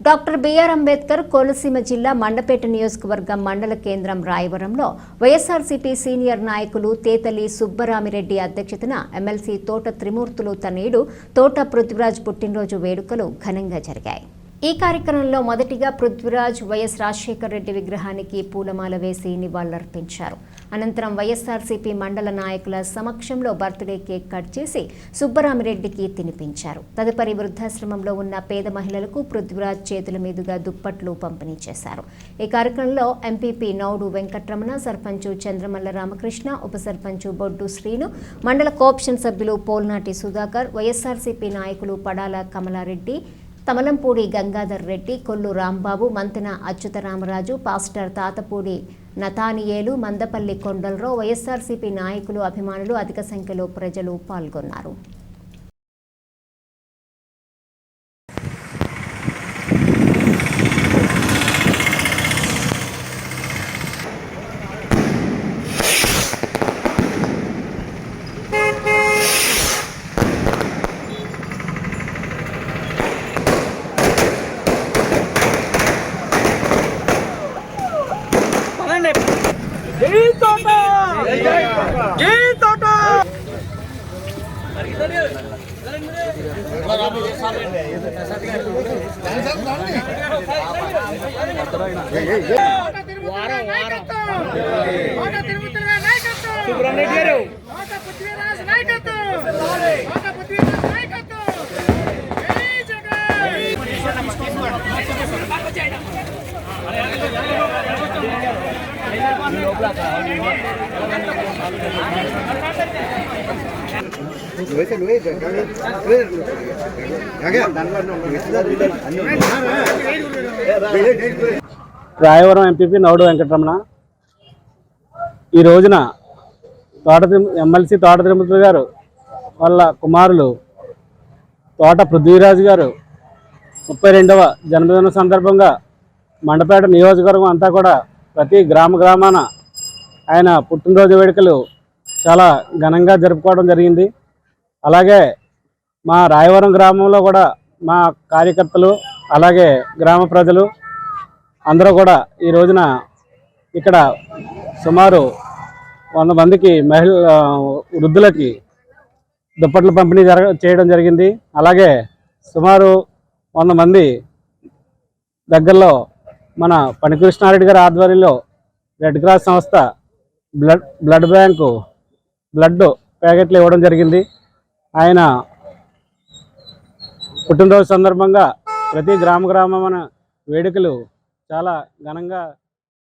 Doctor BR Ambedkar Konaseema జిల్లా మండపేట నియోజకవర్గం మండల కేంద్రం రాయవరంలో వైఎస్ఆర్సీపీ సీనియర్ నాయకులు తేతలి సుబ్బరామిరెడ్డి అధ్యక్షతన ఎమ్మెల్సీ తోట త్రిమూర్తులు తనయుడు తోట పృథ్వీరాజ్ పుట్టినరోజు వేడుకలు ఘనంగా జరిగాయి. ఈ కార్యక్రమంలో మొదటిగా పృథ్వీరాజ్ వైఎస్ రాజశేఖర రెడ్డి విగ్రహానికి పూలమాల వేసి నివాళులర్పించారు. అనంతరం వైఎస్ఆర్సీపీ మండల నాయకుల సమక్షంలో బర్త్డే కేక్ కట్ చేసి సుబ్బరామిరెడ్డికి తినిపించారు. తదుపరి వృద్ధాశ్రమంలో ఉన్న పేద మహిళలకు పృథ్వీరాజ్ చేతుల మీదుగా దుప్పట్లు పంపిణీ చేశారు. ఈ కార్యక్రమంలో ఎంపీపీ నౌడు వెంకట్రమణ సర్పంచు చంద్రమల్ల రామకృష్ణ ఉప సర్పంచ్ బొడ్డు శ్రీను మండల కోఆప్షన్ సభ్యులు పోల్నాటి సుధాకర్ వైఎస్ఆర్సీపీ నాయకులు Padala Kamala Reddy Tamalampudi Gangadhar Reddy Kollu Rambabu Mantena Achyutaramaraju pastor Tatapudi Nathaniel Mandapalli Kondala Rao YSRCP నాయకులు అభిమానులు అధిక సంఖ్యలో ప్రజలు పాల్గొన్నారు. జై తోట జై తోట సుబ్రహ్మణ్య గారు! నువ్వైతే నువ్వే రాయవరం ఎంపీపీ నౌడు వెంకటరమణ. ఈ రోజున తోట ఎమ్మెల్సీ తోట తిరుమతి గారు వాళ్ళ కుమారులు తోట పృథ్వీరాజు గారు ముప్పై రెండవ జన్మదిన సందర్భంగా మండపేట నియోజకవర్గం అంతా కూడా ప్రతి గ్రామ గ్రామాన ఆయన పుట్టినరోజు వేడుకలు చాలా ఘనంగా జరుపుకోవడం జరిగింది. అలాగే మా రాయవరం గ్రామంలో కూడా మా కార్యకర్తలు అలాగే గ్రామ ప్రజలు అందరూ కూడా ఈ రోజున ఇక్కడ సుమారు వంద మందికి మహిళ వృద్ధులకి దుప్పట్లు పంపిణీ జరగ చేయడం జరిగింది. అలాగే సుమారు వంద మంది దగ్గరలో మన పనికృష్ణారెడ్డి గారి ఆధ్వర్యంలో రెడ్ క్రాస్ సంస్థ బ్లడ్ బ్లడ్ బ్యాంకు బ్లడ్ ప్యాకెట్లు ఇవ్వడం జరిగింది. ఆయన పుట్టినరోజు సందర్భంగా ప్రతి గ్రామ గ్రామమైన వేడుకలు చాలా ఘనంగా